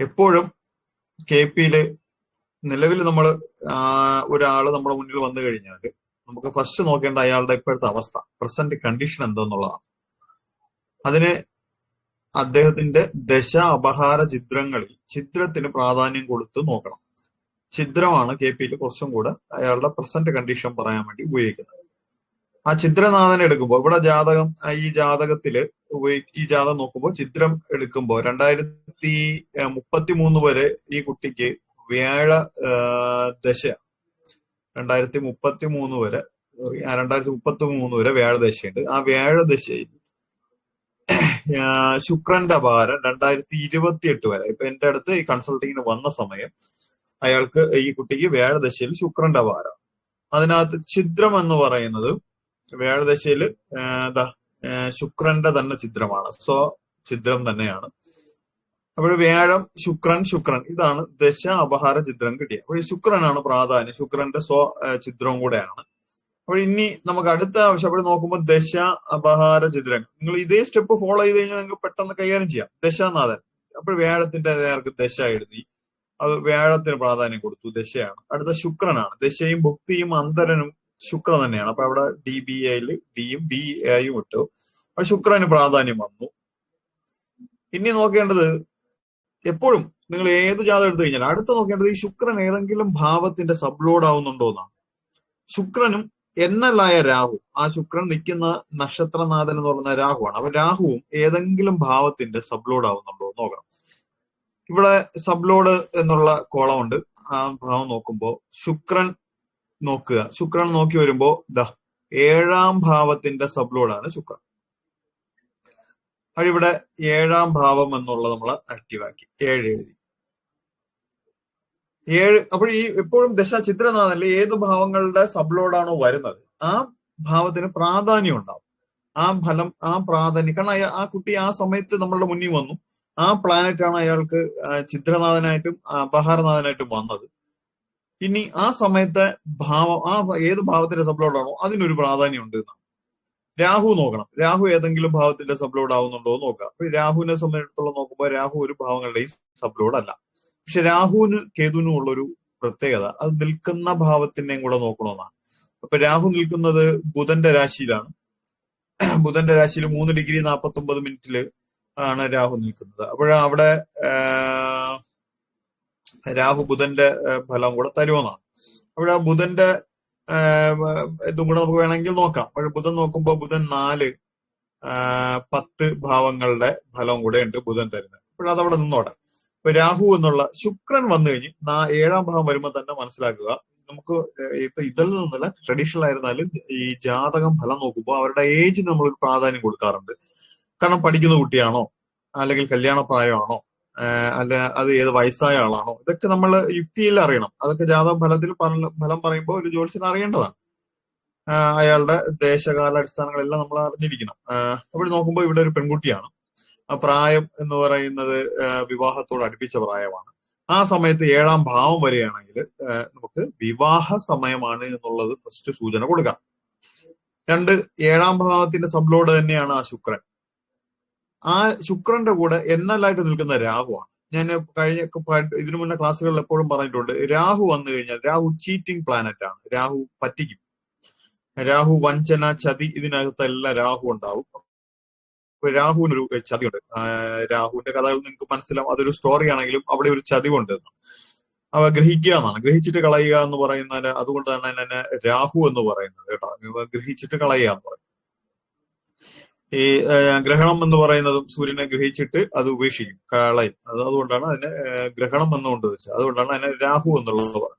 എപ്പോഴും കെ പിയിൽ നിലവിൽ നമ്മൾ ഒരാൾ നമ്മുടെ മുന്നിൽ വന്നു കഴിഞ്ഞാൽ നമുക്ക് ഫസ്റ്റ് നോക്കേണ്ട അയാളുടെ ഇപ്പോഴത്തെ അവസ്ഥ പ്രസന്റ് കണ്ടീഷൻ എന്തെന്നുള്ളതാണ്. അതിന് അദ്ദേഹത്തിന്റെ ദശ അപഹാര ചിത്രങ്ങളിൽ ചിത്രത്തിന് പ്രാധാന്യം കൊടുത്ത് നോക്കണം. ചിത്രമാണ് കെ പിയിൽ കുറച്ചും കൂടെ അയാളുടെ പ്രസന്റ് കണ്ടീഷൻ പറയാൻ വേണ്ടി ഉപയോഗിക്കുന്നത്. ആ ചിത്രനാഥനെ എടുക്കുമ്പോൾ ഇവിടെ ജാതകം ഈ ജാതകത്തിൽ ഉപയോഗി- ഈ ജാഥ നോക്കുമ്പോൾ ചിത്രം എടുക്കുമ്പോൾ രണ്ടായിരത്തി മുപ്പത്തി മൂന്ന് വരെ ഈ കുട്ടിക്ക് വ്യാഴ ദശ രണ്ടായിരത്തി മുപ്പത്തി മൂന്ന് വരെ രണ്ടായിരത്തി മുപ്പത്തി മൂന്ന് വരെ വ്യാഴദശയുണ്ട് ആ വ്യാഴദശയിൽ ശുക്രന്റെ ഭാരം രണ്ടായിരത്തി ഇരുപത്തി എട്ട് വരെ. ഇപ്പൊ എന്റെ അടുത്ത് ഈ കൺസൾട്ടിങ്ങിന് വന്ന സമയം അയാൾക്ക് ഈ കുട്ടിക്ക് വ്യാഴദശയിൽ ശുക്രന്റെ ഭാരം അതിനകത്ത് ഛിദ്രം എന്ന് പറയുന്നത് വ്യാഴദശയിൽ ശുക്രന്റെ തന്നെ ചിത്രമാണ്. സോ ചിത്രം തന്നെയാണ്. അപ്പോൾ വ്യാഴം ശുക്രൻ ശുക്രൻ. ഇതാണ് ദശ അപഹാര ചിത്രം കിട്ടിയത് അപ്പോൾ ശുക്രനാണ് പ്രാധാന്യം. ശുക്രന്റെ സ്വ ചിത്രവും കൂടെയാണ്. അപ്പോൾ ഇനി നമുക്ക് അടുത്ത ആവശ്യം. അവിടെ നോക്കുമ്പോൾ ദശ അപഹാര ചിത്രങ്ങൾ. നിങ്ങൾ ഇതേ സ്റ്റെപ്പ് ഫോളോ ചെയ്ത് കഴിഞ്ഞാൽ നിങ്ങൾക്ക് പെട്ടെന്ന് കൈകാര്യം ചെയ്യാം. ദശാനാഥൻ. അപ്പോൾ വ്യാഴത്തിന്റെ നേർക്ക് ദശ എഴുതി. അത് വ്യാഴത്തിന് പ്രാധാന്യം കൊടുത്തു. ദശയാണ്. അടുത്ത ശുക്രനാണ്. ദശയും ഭുക്തിയും അന്തരനും ശുക്ര തന്നെയാണ്. അപ്പൊ അവിടെ ഡി ബി എയിൽ ഡിയും ബി എയും ഇട്ടു. അപ്പൊ ശുക്രന് പ്രാധാന്യം വന്നു. ഇനി നോക്കേണ്ടത് എപ്പോഴും നിങ്ങൾ ഏത് ജാതം എടുത്തു കഴിഞ്ഞാൽ അടുത്ത് നോക്കേണ്ടത് ഈ ശുക്രൻ ഏതെങ്കിലും ഭാവത്തിന്റെ സബ്ലോഡ് ആവുന്നുണ്ടോ എന്നാണ്. ശുക്രനും എന്നല്ലായ രാഹു ആ ശുക്രൻ നിൽക്കുന്ന നക്ഷത്രനാഥൻ എന്ന് പറയുന്ന രാഹുവാണ്. അപ്പൊ രാഹുവും ഏതെങ്കിലും ഭാവത്തിന്റെ സബ്ലോഡ് ആവുന്നുണ്ടോ നോക്കണം. ഇവിടെ സബ്ലോഡ് എന്നുള്ള കോളം ഉണ്ട്. ആ ഭാവം നോക്കുമ്പോൾ ശുക്രൻ നോക്കുക. ശുക്രൻ നോക്കി വരുമ്പോ ദാ ഏഴാം ഭാവത്തിന്റെ സബ്ലോഡാണ് ശുക്രൻ. ഇവിടെ ഏഴാം ഭാവം എന്നുള്ളത് നമ്മൾ ആക്റ്റീവ് ആക്കി. ഏഴ് എഴുതി. ഏഴ് അപ്പോൾ ഈ എപ്പോഴും ദശ ചിത്രനാഥനിൽ ഏത് ഭാവങ്ങളുടെ സബ്ലോഡാണോ വരുന്നത് ആ ഭാവത്തിന് പ്രാധാന്യം ഉണ്ടാവും. ആ ഫലം ആ പ്രാധാന്യം കാരണം ആ കുട്ടി ആ സമയത്ത് നമ്മളുടെ മുന്നിൽ വന്നു. ആ പ്ലാനറ്റ് ആണ് അയാൾക്ക് ചിത്രനാഥനായിട്ടും ബഹാരനാഥനായിട്ടും വന്നത്. ഇനി ആ സമയത്തെ ഭാവം ആ ഏത് ഭാവത്തിന്റെ സബ്ലോഡ് ആണോ അതിനൊരു പ്രാധാന്യം ഉണ്ട് എന്നാണ്. രാഹു നോക്കണം. രാഹു ഏതെങ്കിലും ഭാവത്തിന്റെ സബ്ലോഡ് ആവുന്നുണ്ടോ എന്ന് നോക്കുക. അപ്പൊ രാഹുവിനെ സംബന്ധിച്ചിടത്തോളം നോക്കുമ്പോൾ രാഹു ഒരു ഭാവങ്ങളുടെയും സബ്ലോഡ് അല്ല പക്ഷെ രാഹുവിന് കേതുവിനും ഉള്ളൊരു പ്രത്യേകത അത് നിൽക്കുന്ന ഭാവത്തിനെയും കൂടെ നോക്കണമെന്നാണ്. അപ്പൊ രാഹു നിൽക്കുന്നത് ബുധന്റെ രാശിയിലാണ്. ബുധന്റെ രാശിയിൽ മൂന്ന് ഡിഗ്രി നാൽപ്പത്തി ഒമ്പത് മിനിറ്റിൽ ആണ് രാഹു നിൽക്കുന്നത്. ആഹ്, രാഹു ബുധന്റെ ഫലം കൂടെ തരുമെന്നാണ് അപ്പോൾ ആ ബുധന്റെ ഇതും കൂടെ നമുക്ക് വേണമെങ്കിൽ നോക്കാം. അപ്പോൾ ബുധൻ നോക്കുമ്പോൾ ബുധൻ നാല് പത്ത് ഭാവങ്ങളുടെ ഫലം കൂടെ ഉണ്ട് ബുധൻ തരുന്നത്. അപ്പോൾ അവിടെ നിന്നോട്ടെ. ഇപ്പൊ രാഹു എന്നുള്ള ശുക്രൻ വന്നു കഴിഞ്ഞ് നാ- ഏഴാം ഭാവം വരുമ്പോൾ തന്നെ മനസ്സിലാക്കുക. നമുക്ക് ഇപ്പൊ ഇതിൽ നിന്നല്ല ട്രഡീഷണൽ ആയിരുന്നാലും ഈ ജാതകം ഫലം നോക്കുമ്പോൾ അവരുടെ ഏജ് നമ്മൾ പ്രാധാന്യം കൊടുക്കാറുണ്ട്. കാരണം പഠിക്കുന്ന കുട്ടിയാണോ? അല്ലെങ്കിൽ കല്യാണ പ്രായമാണോ അല്ല അത് ഏത് വയസ്സായ ആളാണോ? ഇതൊക്കെ നമ്മൾ യുക്തിയിൽ അറിയണം. അതൊക്കെ ജാതക ഫലത്തിൽ ഫലം പറയുമ്പോൾ ഒരു ജ്യോത്സ്യൻ അറിയേണ്ടതാണ്. അയാളുടെ ദേശകാല അടിസ്ഥാനങ്ങളെല്ലാം നമ്മൾ അറിഞ്ഞിരിക്കണം. അവിടെ നോക്കുമ്പോൾ ഇവിടെ ഒരു പെൺകുട്ടിയാണ്. പ്രായം എന്ന് പറയുന്നത് വിവാഹത്തോട് അടുപ്പിച്ച പ്രായമാണ്. ആ സമയത്ത് ഏഴാം ഭാവം വരികയാണെങ്കിൽ നമുക്ക് വിവാഹ സമയമാണ് എന്നുള്ളത് ഫസ്റ്റ് സൂചന കൊടുക്കാം. രണ്ട് ഏഴാം ഭാവത്തിന്റെ സബ്ലോഡ് തന്നെയാണ് ആ ശുക്രൻ. ആ ശുക്രന്റെ കൂടെ എന്നലായിട്ട് നിൽക്കുന്ന രാഹുവാണ്. ഞാൻ കഴിഞ്ഞ ഇതിനു മുന്നേ ക്ലാസ്സുകളിൽ എപ്പോഴും പറഞ്ഞിട്ടുണ്ട് രാഹു വന്നു കഴിഞ്ഞാൽ രാഹു ചീറ്റിംഗ് പ്ലാനറ്റ് ആണ്. രാഹു പറ്റിക്കും. രാഹു വഞ്ചന ചതി ഇതിനകത്തെല്ലാം രാഹു ഉണ്ടാവും. രാഹുവിനൊരു ചതിയുണ്ട് രാഹുവിന്റെ കഥകൾ നിങ്ങൾക്ക് മനസ്സിലാവും. അതൊരു സ്റ്റോറി ആണെങ്കിലും അവിടെ ഒരു ചതി ഉണ്ട്. അവ ഗ്രഹിക്കുക എന്നാണ്. ഗ്രഹിച്ചിട്ട് കളയുക എന്ന് പറയുന്നത് അതുകൊണ്ട് തന്നെ അതിനെ രാഹു എന്ന് പറയുന്നത് കേട്ടോ. ഗ്രഹിച്ചിട്ട് കളയുക എന്ന് പറയും ഈ ഗ്രഹണം എന്ന് പറയുന്നതും സൂര്യനെ ഗ്രഹിച്ചിട്ട് അത് ഉപേക്ഷിക്കും കളയും. അത് അതുകൊണ്ടാണ് അതിനെ ഗ്രഹണം എന്നുകൊണ്ട് വെച്ചത്. അതുകൊണ്ടാണ് അതിനെ രാഹു എന്നുള്ളത്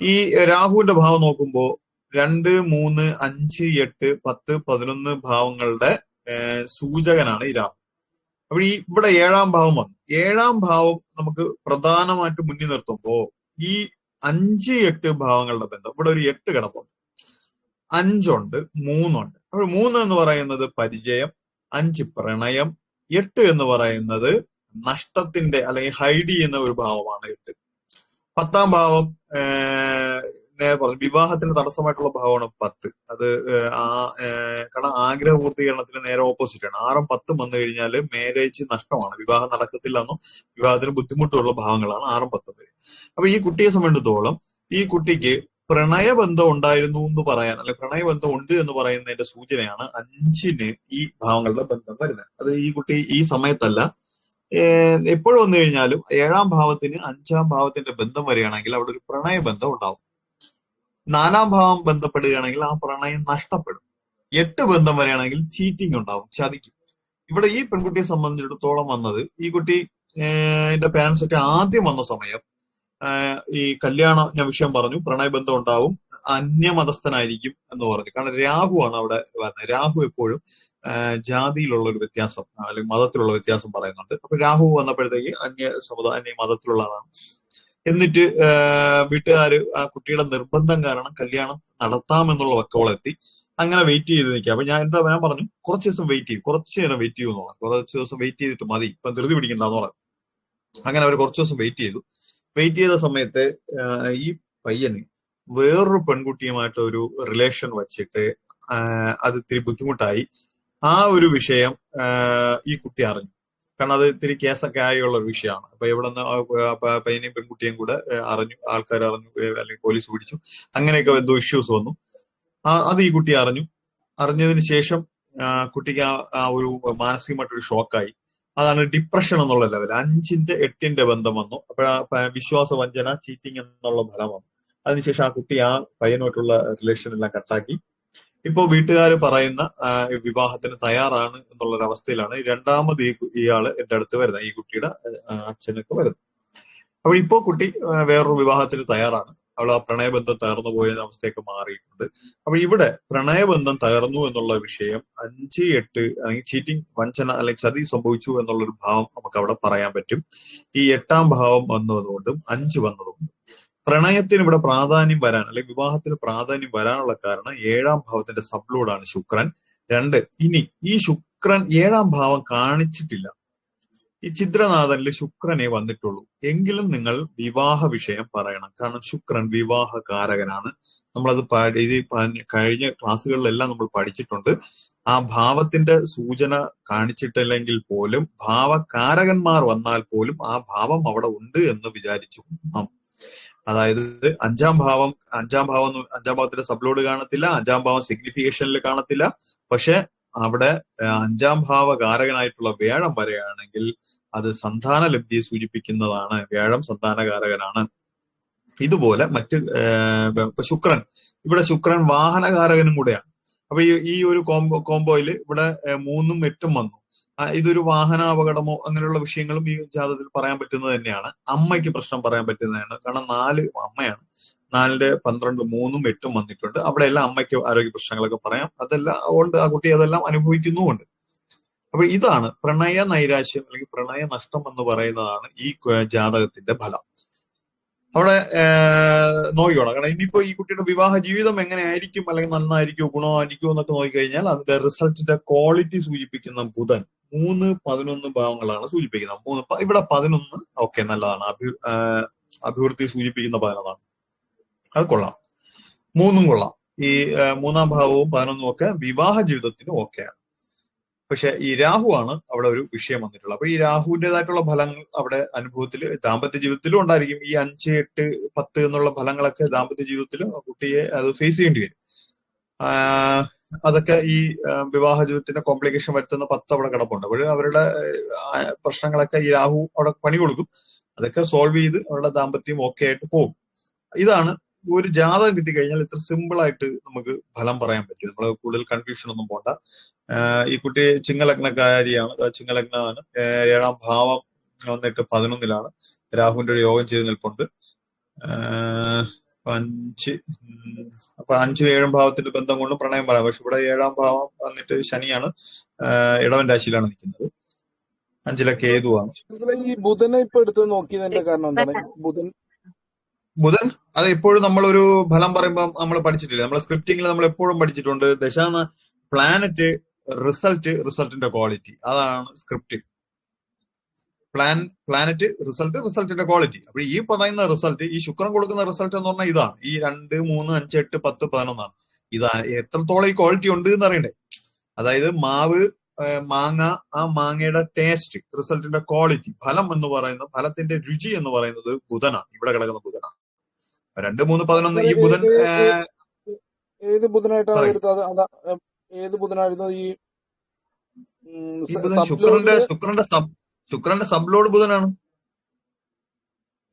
ഈ രാഹുവിന്റെ ഭാവം നോക്കുമ്പോൾ രണ്ട് മൂന്ന് അഞ്ച് എട്ട് പത്ത് പതിനൊന്ന് ഭാവങ്ങളുടെ സൂചകനാണ് ഈ രാഹു. അപ്പൊ ഈ ഇവിടെ ഏഴാം ഭാവം വന്നു. ഏഴാം ഭാവം നമുക്ക് പ്രധാനമായിട്ട് മുന്നിൽ നിർത്തുമ്പോ ഈ അഞ്ച് എട്ട് ഭാവങ്ങളുടെ ബന്ധം ഇവിടെ ഒരു എട്ട് കിടപ്പുണ്ട്. അഞ്ചുണ്ട് മൂന്നുണ്ട്. അപ്പോൾ മൂന്ന് എന്ന് പറയുന്നത് പരിചയം അഞ്ച് പ്രണയം എട്ട് എന്ന് പറയുന്നത് നഷ്ടത്തിന്റെ അല്ലെങ്കിൽ ഹൈഡ് ചെയ്യുന്ന ഒരു ഭാവമാണ് എട്ട്. പത്താം ഭാവം പറഞ്ഞു വിവാഹത്തിന് തടസ്സമായിട്ടുള്ള ഭാവമാണ് പത്ത്. അത് ആ കാരണം ആഗ്രഹ പൂർത്തീകരണത്തിന് നേരെ ഓപ്പോസിറ്റ് ആണ്. ആറും പത്തും വന്നു കഴിഞ്ഞാൽ മാരേജ് നഷ്ടമാണ്. വിവാഹം നടക്കത്തില്ല എന്നും വിവാഹത്തിന് ബുദ്ധിമുട്ടുള്ള ഭാവങ്ങളാണ് ആറും പത്തും പേര് അപ്പൊ ഈ കുട്ടിയെ സംബന്ധിച്ചിടത്തോളം ഈ കുട്ടിക്ക് പ്രണയബന്ധം ഉണ്ടായിരുന്നു എന്ന് പറയാൻ അല്ലെ പ്രണയബന്ധം ഉണ്ട് എന്ന് പറയുന്നതിന്റെ സൂചനയാണ് അഞ്ചിന് ഈ ഭാവങ്ങളുടെ ബന്ധം വരുന്നത്. അത് ഈ കുട്ടി ഈ സമയത്തല്ല. എപ്പോഴും വന്നു കഴിഞ്ഞാലും ഏഴാം ഭാവത്തിന് അഞ്ചാം ഭാവത്തിന്റെ ബന്ധം വരികയാണെങ്കിൽ അവിടെ ഒരു പ്രണയബന്ധം ഉണ്ടാവും. നാലാം ഭാവം ബന്ധപ്പെടുകയാണെങ്കിൽ ആ പ്രണയം നഷ്ടപ്പെടും. എട്ട് ബന്ധം വരികയാണെങ്കിൽ ചീറ്റിംഗ് ഉണ്ടാവും ചതിക്കും. ഇവിടെ ഈ പെൺകുട്ടിയെ സംബന്ധിച്ചിടത്തോളം വന്നത് ഈ കുട്ടി എന്റെ പാരൻസ് ഒക്കെ ആദ്യം വന്ന സമയം ഈ കല്യാണ ഞാൻ വിഷയം പറഞ്ഞു. പ്രണയബന്ധം ഉണ്ടാവും. അന്യമതസ്ഥനായിരിക്കും എന്ന് പറഞ്ഞു. കാരണം രാഹുവാണ് അവിടെ വരുന്നത്. രാഹു എപ്പോഴും ജാതിയിലുള്ള ഒരു വ്യത്യാസം അല്ലെങ്കിൽ മതത്തിലുള്ള വ്യത്യാസം പറയുന്നുണ്ട്. അപ്പൊ രാഹു വന്നപ്പോഴത്തേക്ക് അന്യ സമുദായ അന്യ മതത്തിലുള്ള ആളാണ്. എന്നിട്ട് വീട്ടുകാർ ആ കുട്ടിയുടെ നിർബന്ധം കാരണം കല്യാണം നടത്താമെന്നുള്ള വക്കോളെത്തി. അങ്ങനെ വെയിറ്റ് ചെയ്ത് നിൽക്കുക. അപ്പൊ ഞാൻ എന്താ ഞാൻ പറഞ്ഞു കുറച്ച് ദിവസം വെയിറ്റ് ചെയ്യും. കുറച്ച് നേരം വെയിറ്റ് ചെയ്യുമെന്ന് പറഞ്ഞു. കുറച്ച് ദിവസം വെയിറ്റ് ചെയ്തിട്ട് മതി. ഇപ്പൊ ധൃതി പിടിക്കണ്ടെന്ന് പറഞ്ഞു. അങ്ങനെ അവർ കുറച്ച് ദിവസം വെയിറ്റ് ചെയ്തു. വെയിറ്റ് ചെയ്ത സമയത്ത് ഈ പയ്യന് വേറൊരു പെൺകുട്ടിയുമായിട്ട് ഒരു റിലേഷൻ വച്ചിട്ട് അത് ഇത്തിരി ബുദ്ധിമുട്ടായി. ആ ഒരു വിഷയം ഈ കുട്ടി അറിഞ്ഞു. കാരണം അത് ഇത്തിരി കേസൊക്കെ ആയുള്ള ഒരു വിഷയമാണ്. അപ്പൊ ഇവിടെ നിന്ന് പയ്യനെയും പെൺകുട്ടിയും കൂടെ അറിഞ്ഞു ആൾക്കാർ അറിഞ്ഞു അല്ലെങ്കിൽ പോലീസ് പിടിച്ചു. അങ്ങനെയൊക്കെ എന്തോ ഇഷ്യൂസ് വന്നു. അത് ഈ കുട്ടി അറിഞ്ഞു. അറിഞ്ഞതിന് ശേഷം കുട്ടിക്ക് ആ ഒരു മാനസികമായിട്ടൊരു ഷോക്കായി അതാണ് ഡിപ്രഷൻ എന്നുള്ള ലെവൽ അഞ്ചിന്റെ എട്ടിന്റെ ബന്ധം വന്നു. അപ്പോഴാ വിശ്വാസ വഞ്ചന ചീറ്റിംഗ് എന്നുള്ള ഫലം വന്നു. അതിനുശേഷം ആ കുട്ടി ആ പയ്യനുമായിട്ടുള്ള റിലേഷൻ എല്ലാം കട്ടാക്കി ഇപ്പോ വീട്ടുകാർ പറയുന്ന വിവാഹത്തിന് തയ്യാറാണ് എന്നുള്ള ഒരു അവസ്ഥയിലാണ് രണ്ടാമത് ഈ ഇയാൾ എന്റെ അടുത്ത് വരുന്നത്. ഈ കുട്ടിയുടെ അച്ഛനൊക്കെ വരുന്നത്. അപ്പോൾ ഇപ്പോ കുട്ടി വേറൊരു വിവാഹത്തിന് തയ്യാറാണ്. അവൾ ആ പ്രണയബന്ധം തകർന്നു പോയ അവസ്ഥയൊക്കെ മാറിയിട്ടുണ്ട്. അപ്പൊ ഇവിടെ പ്രണയബന്ധം തകർന്നു എന്നുള്ള വിഷയം അഞ്ച് എട്ട് അല്ലെങ്കിൽ ചീറ്റിംഗ് വഞ്ചന അല്ലെങ്കിൽ ചതി സംഭവിച്ചു എന്നുള്ള ഒരു ഭാവം നമുക്ക് അവിടെ പറയാൻ പറ്റും. ഈ എട്ടാം ഭാവം വന്നതുകൊണ്ടും അഞ്ച് വന്നതുകൊണ്ടും. പ്രണയത്തിന് ഇവിടെ പ്രാധാന്യം വരാൻ അല്ലെങ്കിൽ വിവാഹത്തിന് പ്രാധാന്യം വരാനുള്ള കാരണം ഏഴാം ഭാവത്തിന്റെ സബ്ലോഡാണ് ശുക്രൻ. രണ്ട് ഇനി ഈ ശുക്രൻ ഏഴാം ഭാവം കാണിച്ചിട്ടില്ല. ഈ ചിത്രനാഥനിൽ ശുക്രനെ വന്നിട്ടുള്ളൂ. എങ്കിലും നിങ്ങൾ വിവാഹ വിഷയം പറയണം. കാരണം ശുക്രൻ വിവാഹ കാരകനാണ് നമ്മളത് ഇത് കഴിഞ്ഞ ക്ലാസ്സുകളിലെല്ലാം നമ്മൾ പഠിച്ചിട്ടുണ്ട്. ആ ഭാവത്തിന്റെ സൂചന കാണിച്ചിട്ടില്ലെങ്കിൽ പോലും ഭാവകാരകന്മാർ വന്നാൽ പോലും ആ ഭാവം അവിടെ ഉണ്ട് എന്ന് വിചാരിച്ചു അതായത് അഞ്ചാം ഭാവം അഞ്ചാം ഭാവം അഞ്ചാം ഭാവത്തിന്റെ സബ്ലോഡ് കാണത്തില്ല അഞ്ചാം ഭാവം സിഗ്നിഫിക്കേഷനിൽ കാണത്തില്ല. പക്ഷെ അവിടെ അഞ്ചാം ഭാവ കാരകനായിട്ടുള്ള വ്യാഴം വരെയാണെങ്കിൽ അത് സന്താന ലബ്ധിയെ സൂചിപ്പിക്കുന്നതാണ്. വ്യാഴം സന്താനകാരകനാണ്. ഇതുപോലെ മറ്റ് ശുക്രൻ. ഇവിടെ ശുക്രൻ വാഹനകാരകനും കൂടെയാണ്. അപ്പൊ ഈ ഈ ഒരു കോംബോ കോംബോയിൽ ഇവിടെ മൂന്നും എട്ടും വന്നു. ഇതൊരു ഇതൊരു വാഹനാപകടമോ അങ്ങനെയുള്ള വിഷയങ്ങളും ഈ ജാതത്തിൽ പറയാൻ പറ്റുന്നത് തന്നെയാണ്. അമ്മയ്ക്ക് പ്രശ്നം പറയാൻ പറ്റുന്നതാണ്. കാരണം നാല് അമ്മയാണ്. നാലിന്റെ പന്ത്രണ്ട് മൂന്നും എട്ടും വന്നിട്ടുണ്ട്. അവിടെ എല്ലാം അമ്മയ്ക്ക് ആരോഗ്യ പ്രശ്നങ്ങളൊക്കെ പറയാം. അതെല്ലാം അതുകൊണ്ട് ആ കുട്ടി അതെല്ലാം അനുഭവിക്കുന്നുമുണ്ട്. അപ്പൊ ഇതാണ് പ്രണയ നൈരാശ്യം അല്ലെങ്കിൽ പ്രണയ നഷ്ടം എന്ന് പറയുന്നതാണ് ഈ ജാതകത്തിന്റെ ഫലം. അവിടെ നോക്കിക്കോണം കാരണം ഇനിയിപ്പോ ഈ കുട്ടിയുടെ വിവാഹ ജീവിതം എങ്ങനെയായിരിക്കും? അല്ലെങ്കിൽ നന്നായിരിക്കുമോ ഗുണമായിരിക്കുമോ എന്നൊക്കെ നോക്കിക്കഴിഞ്ഞാൽ അതിന്റെ റിസൾട്ടിന്റെ ക്വാളിറ്റി സൂചിപ്പിക്കുന്ന ബുധൻ മൂന്ന് പതിനൊന്ന് ഭാവങ്ങളാണ് സൂചിപ്പിക്കുന്നത്. മൂന്ന് ഇവിടെ പതിനൊന്ന് ഓക്കെ നല്ലതാണ്. അഭി അഭിവൃദ്ധി സൂചിപ്പിക്കുന്ന പതിനൊന്നാണ്. അത് കൊള്ളാം. മൂന്നും കൊള്ളാം. ഈ മൂന്നാം ഭാവവും പതിനൊന്നും ഒക്കെ വിവാഹ ജീവിതത്തിന് ഓക്കെയാണ് പക്ഷെ ഈ രാഹു ആണ് അവിടെ ഒരു വിഷയം വന്നിട്ടുള്ളത്. അപ്പൊ ഈ രാഹുവിന്റെതായിട്ടുള്ള ഫലങ്ങൾ അവിടെ അനുഭവത്തിൽ ദാമ്പത്യ ജീവിതത്തിലും ഉണ്ടായിരിക്കും. ഈ അഞ്ച് എട്ട് പത്ത് എന്നുള്ള ഫലങ്ങളൊക്കെ ദാമ്പത്യ ജീവിതത്തിൽ കുട്ടിയെ അത് ഫേസ് ചെയ്യേണ്ടി വരും. അതൊക്കെ ഈ വിവാഹ ജീവിതത്തിന്റെ കോംപ്ലിക്കേഷൻ വരുത്തുന്ന പത്ത് അവിടെ കിടപ്പുണ്ട്. അപ്പോൾ അവരുടെ പ്രശ്നങ്ങളൊക്കെ ഈ രാഹു അവിടെ പണി കൊടുക്കും. അതൊക്കെ സോൾവ് ചെയ്ത് അവരുടെ ദാമ്പത്യം ഓക്കെ ആയിട്ട് പോകും. ഇതാണ് ഒരു ജാതകം കിട്ടിക്കഴിഞ്ഞാൽ ഇത്ര സിമ്പിൾ ആയിട്ട് നമുക്ക് ഫലം പറയാൻ പറ്റും. നമ്മൾ കൂടുതൽ കൺഫ്യൂഷൻ ഒന്നും പോണ്ട. ഈ കുട്ടി ചിങ്ങലഗ്നക്കാരിയാണ്. ചിങ്ങലഗ്നമാണ് ഏഴാം ഭാവം വന്നിട്ട് പതിനൊന്നിലാണ്. രാഹുവിന്റെ ഒരു യോഗം ചെയ്ത് നിൽപ്പുണ്ട്. അഞ്ച് അപ്പൊ അഞ്ചും ഏഴും ഭാവത്തിന്റെ ബന്ധം കൊണ്ട് പ്രണയം പറയാം. പക്ഷെ ഇവിടെ ഏഴാം ഭാവം വന്നിട്ട് ശനിയാണ്. ഇടവൻ രാശിയിലാണ് നിൽക്കുന്നത്. അഞ്ചിലെ കേതുവാണ്. ഇതിലെ ഈ ബുധനെ ഇപ്പൊ എടുത്ത് നോക്കിയതിന്റെ കാരണം എന്താണ്? ബുധൻ ബുധൻ അത് എപ്പോഴും നമ്മളൊരു ഫലം പറയുമ്പോൾ നമ്മൾ പഠിച്ചിട്ടില്ല. നമ്മൾ സ്ക്രിപ്റ്റിംഗിൽ നമ്മൾ എപ്പോഴും പഠിച്ചിട്ടുണ്ട്. ദശാന പ്ലാനറ്റ് റിസൾട്ട് റിസൾട്ടിന്റെ ക്വാളിറ്റി അതാണ് സ്ക്രിപ്റ്റ് പ്ലാൻ പ്ലാനറ്റ് റിസൾട്ട് റിസൾട്ടിന്റെ ക്വാളിറ്റി അപ്പൊ ഈ പറയുന്ന റിസൾട്ട് ഈ ശുക്രൻ കൊടുക്കുന്ന റിസൾട്ട് എന്ന് പറഞ്ഞാൽ ഇതാണ്. ഈ രണ്ട് മൂന്ന് അഞ്ച് എട്ട് പത്ത് പതിനൊന്നാണ്. ഇതാ എത്രത്തോളം ഈ ക്വാളിറ്റി ഉണ്ട് എന്ന് അറിയണ്ടേ? അതായത് മാവ് മാങ്ങ ആ മാങ്ങയുടെ ടേസ്റ്റ് റിസൾട്ടിന്റെ ക്വാളിറ്റി ഫലം എന്ന് പറയുന്ന ഫലത്തിന്റെ രുചി എന്ന് പറയുന്നത് ബുധനാണ്. ഇവിടെ കിടക്കുന്ന ബുധനാണ്. രണ്ട് മൂന്ന് പതിനൊന്ന് ഈ ബുധൻ ഏത് ബുധനായിട്ടാണ് ഏ, ഏത് ബുധനായിരുന്നു ഈ ഈ ബുധൻ ശുക്രന്റെ ശുക്രന്റെ സബ് ശുക്രന്റെ സബ്ലോഡ് ബുധനാണ്.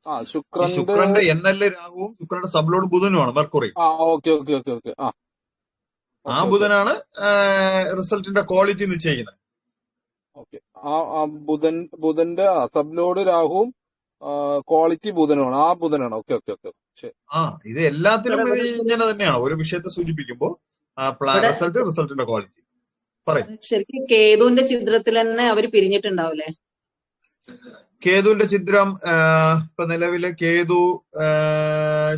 ആ ഈ ശുക്രന്റെ എൻ എൽ രാഹുവും ശുക്രന്റെ സബ്ലോഡ് ബുധനുമാണ് മെർക്കുറി ആ ബുധനാണ് റിസൾട്ടിന്റെ ക്വാളിറ്റി നിശ്ചയിക്കുന്നത് ബുധൻ ബുധന്റെ സബ്ലോഡ് രാഹുവും ക്വാളിറ്റി ബുധനുമാണ് ആ ബുധനാണ്. Okay okay okay. ആ ഇത് എല്ലാത്തിലും ഇത് ഇങ്ങനെ തന്നെയാണ്. ഒരു വിഷയത്തെ സൂചിപ്പിക്കുമ്പോൾ പ്ലാൻ റിസൾട്ട് റിസൾട്ടിന്റെ ക്വാളിറ്റി ശരിക്കും കേതുവിന്റെ ചിത്രത്തിൽ തന്നെ അവർ പിരിഞ്ഞിട്ടുണ്ടാവില്ലേ കേതുവിന്റെ ചിത്രം ഇപ്പൊ നിലവിലെ കേതു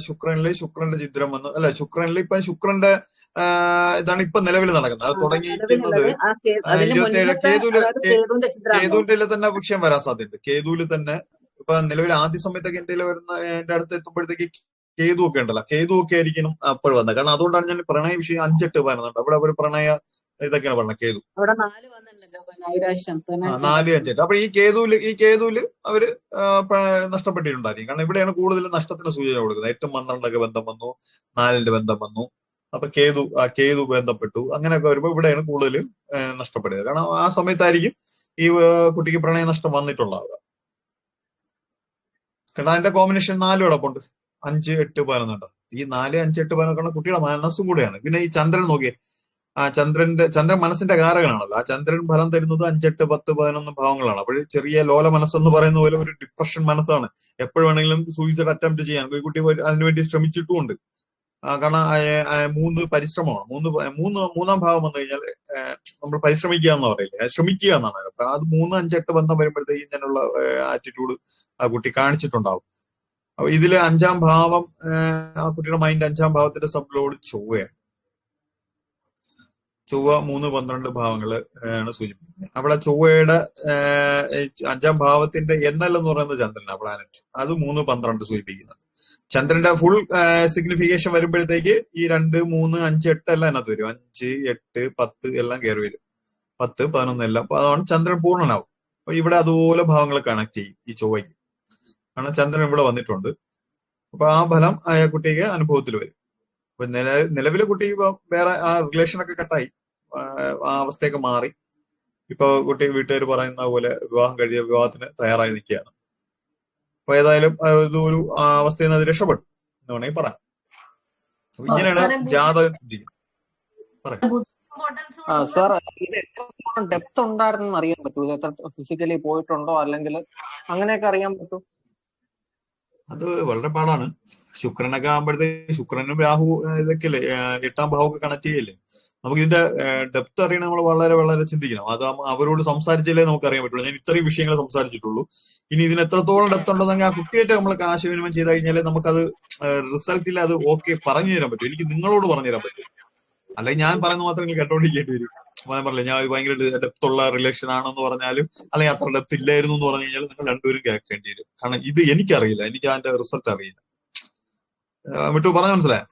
ശുക്രനിൽ ശുക്രന്റെ ചിത്രം വന്നു. അല്ല ശുക്രനിൽ ഇപ്പൊ ശുക്രന്റെ ഇതാണ് ഇപ്പൊ നിലവിൽ നടക്കുന്നത്. അത് തുടങ്ങിയിരിക്കുന്നത് ഇരുപത്തിയേഴ് കേതുവിൽ കേതുവിന്റെ തന്നെ വിഷയം വരാൻ സാധ്യത കേതുവിൽ തന്നെ ഇപ്പൊ നിലവിൽ ആദ്യ സമയത്തൊക്കെ എന്റെ വരുന്ന എന്റെ അടുത്ത് എത്തുമ്പോഴത്തേക്ക് കേതു ഒക്കെ ഉണ്ടല്ലോ. കേതു ഒക്കെ ആയിരിക്കണം അപ്പോൾ വന്നത്. കാരണം അതുകൊണ്ടാണ് ഞാൻ പ്രണയ വിഷയം അഞ്ചെട്ട് പറയുന്നുണ്ട് അവിടെ ഒരു പ്രണയ ഇതൊക്കെയാണ് പറഞ്ഞത് കേതു. നാല് അഞ്ചെട്ട്. അപ്പൊ ഈ കേതുവിൽ ഈ കേതുവിൽ അവർ നഷ്ടപ്പെട്ടിട്ടുണ്ടായിരിക്കും. കാരണം ഇവിടെയാണ് കൂടുതൽ നഷ്ടത്തിന് സൂചന കൊടുക്കുന്നത്. എട്ടും പന്ത്രണ്ടൊക്കെ ബന്ധം വന്നു നാലിന്റെ ബന്ധം വന്നു. അപ്പൊ കേതു ആ കേതു ബന്ധപ്പെട്ടു. അങ്ങനെയൊക്കെ വരുമ്പോ ഇവിടെയാണ് കൂടുതൽ നഷ്ടപ്പെടുന്നത്. കാരണം ആ സമയത്തായിരിക്കും ഈ കുട്ടിക്ക് പ്രണയ നഷ്ടം വന്നിട്ടുണ്ടാവുക കാരണം അതിന്റെ കോമ്പിനേഷൻ നാലും കിടപ്പുണ്ട് അഞ്ച് എട്ട് പതിനൊന്നുണ്ട് ഈ നാല് അഞ്ച് എട്ട് പതിനൊക്കെ കുട്ടിയുടെ മനസ്സും കൂടെയാണ്. പിന്നെ ഈ ചന്ദ്രൻ നോക്കിയേ. ആ ചന്ദ്രന്റെ ചന്ദ്രൻ മനസ്സിന്റെ കാരകനാണല്ലോ. ആ ചന്ദ്രൻ ഫലം തരുന്നത് അഞ്ചെട്ട് പത്ത് പതിനൊന്ന് ഭാവങ്ങളാണ്. അപ്പോൾ ചെറിയ ലോല മനസ്സെന്ന് പറയുന്ന പോലെ ഒരു ഡിപ്രഷൻ മനസ്സാണ്. എപ്പോഴും വേണമെങ്കിലും സൂയിസൈഡ് അറ്റംപ്റ്റ് ചെയ്യാൻ. കുട്ടി അതിനുവേണ്ടി ശ്രമിച്ചിട്ടുമുണ്ട് കാരണം മൂന്ന് പരിശ്രമമാണ്. മൂന്ന് മൂന്ന് മൂന്നാം ഭാവം വന്നു കഴിഞ്ഞാൽ നമ്മൾ പരിശ്രമിക്കുക എന്ന് പറയില്ലേ? ശ്രമിക്കുക എന്നാണ് അത് മൂന്ന് അഞ്ചെട്ട് ബന്ധം വരുമ്പോഴത്തേക്കും ഇങ്ങനെയുള്ള ആറ്റിറ്റ്യൂഡ് ആ കുട്ടി കാണിച്ചിട്ടുണ്ടാവും. ഇതിൽ അഞ്ചാം ഭാവം ആ, കുട്ടിയുടെ മൈൻഡ് അഞ്ചാം ഭാവത്തിന്റെ സബ്ലോഡ് ചൊവ്വയാണ്. ചൊവ്വ മൂന്ന് പന്ത്രണ്ട് ഭാവങ്ങൾ ആണ് സൂചിപ്പിക്കുന്നത്. അവിടെ ചൊവ്വയുടെ അഞ്ചാം ഭാവത്തിന്റെ എണ്ണൽ എന്ന് പറയുന്നത് ചന്ദ്രനാണ് പ്ലാനറ്റ് അത് മൂന്ന് പന്ത്രണ്ട് സൂചിപ്പിക്കുന്നത് ചന്ദ്രന്റെ ഫുൾ സിഗ്നിഫിക്കേഷൻ വരുമ്പോഴത്തേക്ക് ഈ രണ്ട് മൂന്ന് അഞ്ച് എട്ട് എല്ലാം അതിനകത്ത് വരും. അഞ്ച് എട്ട് പത്ത് എല്ലാം കയറി വരും. പത്ത് പതിനൊന്ന് എല്ലാം. അപ്പൊ അതുകൊണ്ട് ചന്ദ്രൻ പൂർണനാവും. അപ്പൊ ഇവിടെ അതുപോലെ ഭാവങ്ങൾ കണക്ട് ചെയ്യും ഈ ചൊവ്വയ്ക്ക്. കാരണം ചന്ദ്രൻ ഇവിടെ വന്നിട്ടുണ്ട്. അപ്പൊ ആ ഫലം ആ കുട്ടിക്ക് അനുഭവത്തിൽ വരും. അപ്പൊ നില നിലവിലെ കുട്ടി ഇപ്പൊ വേറെ ആ റിലേഷൻ ഒക്കെ കട്ടായി ആ അവസ്ഥയൊക്കെ മാറി. ഇപ്പൊ കുട്ടി വീട്ടുകാർ പറയുന്ന പോലെ വിവാഹം കഴിയ വിവാഹത്തിന് തയ്യാറായി നിൽക്കുകയാണ്. അപ്പൊ ഏതായാലും ഇതൊരു ഇത് ഒരു ആ, അവസ്ഥയിൽ നിന്ന് അത് രക്ഷപ്പെടും എന്ന് വേണമെങ്കിൽ പറയാം. ഇങ്ങനെയാണ് ജാതകം ചിന്തിക്കുന്നത്. പറയാം. സാർ ഇത് എത്രത്തോളം ഡെപ്ത് ഉണ്ടായിരുന്നെന്ന് അറിയാൻ പറ്റൂ? ഇത് എത്ര ഫിസിക്കലി പോയിട്ടുണ്ടോ? അല്ലെങ്കിൽ അങ്ങനെയൊക്കെ അറിയാൻ പറ്റും? അത് വളരെ പാടാണ്. ശുക്രനൊക്കെ ആകുമ്പോഴത്തേക്ക് ശുക്രനും രാഹു ഇതൊക്കെ അല്ലേ എട്ടാം ഭാവമൊക്കെ കണക്ട് ചെയ്യല്ലേ? നമുക്ക് ഇതിന്റെ ഡെപ്ത് അറിയണം നമ്മൾ വളരെ വളരെ ചിന്തിക്കണം. അത് അവരോട് സംസാരിച്ചാലേ നമുക്ക് അറിയാൻ പറ്റുള്ളൂ. ഞാൻ ഇത്രയും വിഷയങ്ങൾ സംസാരിച്ചിട്ടുള്ളൂ. ഇനി ഇതിന് എത്രത്തോളം ഡെപ്ത് ഉണ്ടെന്നെങ്കിൽ ആ കുട്ടിയായിട്ട് നമ്മൾ ആശയവിനിമയം ചെയ്ത് കഴിഞ്ഞാൽ നമുക്കത് റിസൾട്ടിൽ അത് ഓക്കെ പറഞ്ഞു തരാൻ പറ്റും. എനിക്ക് നിങ്ങളോട് പറഞ്ഞു തരാൻ പറ്റും. അല്ലെങ്കിൽ ഞാൻ പറയുന്നത് മാത്രം നിങ്ങൾ കേട്ടോണ്ടിരിക്കേണ്ടി വരും. ഞാൻ പറഞ്ഞില്ല ഞാൻ ഭയങ്കര ഡെപ്തുള്ള റിലേഷൻ ആണെന്ന് പറഞ്ഞാലും അല്ലെങ്കിൽ അത്ര ഡെപ്ത് ഇല്ലായിരുന്നു എന്ന് പറഞ്ഞു കഴിഞ്ഞാൽ നിങ്ങൾ രണ്ടുപേരും കേൾക്കേണ്ടി വരും. കാരണം ഇത് എനിക്കറിയില്ല എനിക്ക് അതിന്റെ റിസൾട്ട് അറിയില്ല. മിട്ടു പറഞ്ഞ മനസ്സിലായോ?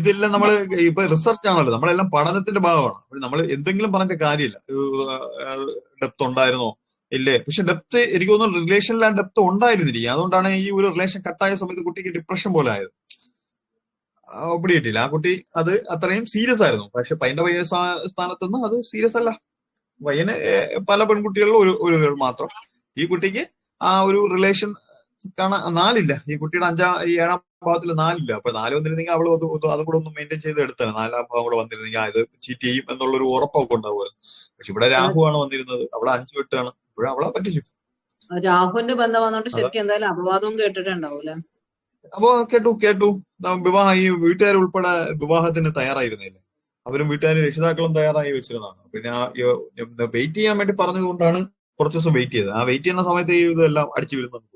ഇതെല്ലാം നമ്മൾ ഇപ്പൊ റിസർച്ച് ആണല്ലോ നമ്മളെല്ലാം പഠനത്തിന്റെ ഭാഗമാണ്. നമ്മൾ എന്തെങ്കിലും പറഞ്ഞിട്ട് കാര്യമില്ല. ഡെപ്ത് ഉണ്ടായിരുന്നോ? ഇല്ലേ? പക്ഷെ ഡെപ്ത് എനിക്ക് തോന്നുന്നു റിലേഷനിൽ ആ ഡെപ്ത് ഉണ്ടായിരുന്നിരിക്കും. അതുകൊണ്ടാണ് ഈ ഒരു റിലേഷൻ കട്ടായ സമയത്ത് കുട്ടിക്ക് ഡിപ്രഷൻ പോലെ ആയത്. പിടികിട്ടില്ല ആ കുട്ടി അത് അത്രയും സീരിയസ് ആയിരുന്നു. പക്ഷെ പയ്യന്റെ പയ്യ സ്ഥാനത്ത് നിന്ന് അത് സീരിയസ് അല്ല. പയ്യന് പല പെൺകുട്ടികളിലും ഒരു ഒരു മാത്രം. ഈ കുട്ടിക്ക് ആ ഒരു റിലേഷൻ കാണാൻ നാലില്ല. ഈ കുട്ടിയുടെ അഞ്ചാം ഈ ഏഴാം ഭാഗത്തിൽ നാലില്ല. അപ്പൊ നാല് വന്നിരുന്നെങ്കിൽ അവൾ അത് കൂടെ ഒന്ന് മെയിന്റെയിൻ ചെയ്ത് എടുത്തത് നാലാം ഭാഗം കൂടെ വന്നിരുന്നെങ്കിൽ അത് ചീറ്റ് ചെയ്യും എന്നുള്ളൊരു ഉറപ്പൊക്കെ ഉണ്ടാവുമല്ലോ പക്ഷെ ഇവിടെ രാഹു ആണ് വന്നിരുന്നത്. അവിടെ അഞ്ചു വെട്ടാണ് ഇപ്പോഴും അവളെ പറ്റിച്ചു. രാഹുവിന്റെ ബന്ധം വന്നോണ്ട് ശരിക്കും എന്തായാലും അപവാദവും കേട്ടിട്ടുണ്ടാവൂലെ. അപ്പോ കേട്ടു കേട്ടു. വിവാഹം ഈ വീട്ടുകാർ ഉൾപ്പെടെ വിവാഹത്തിന് തയ്യാറായിരുന്നില്ലേ? അവരും വീട്ടുകാരും രക്ഷിതാക്കളും തയ്യാറായി വെച്ചിരുന്നതാണ്. പിന്നെ വെയിറ്റ് ചെയ്യാൻ വേണ്ടി പറഞ്ഞത് കൊണ്ടാണ് കുറച്ച് ദിവസം വെയിറ്റ് ചെയ്തത്. ആ വെയിറ്റ് ചെയ്യുന്ന സമയത്ത് ഇതെല്ലാം അടിച്ചു വരുന്നത്.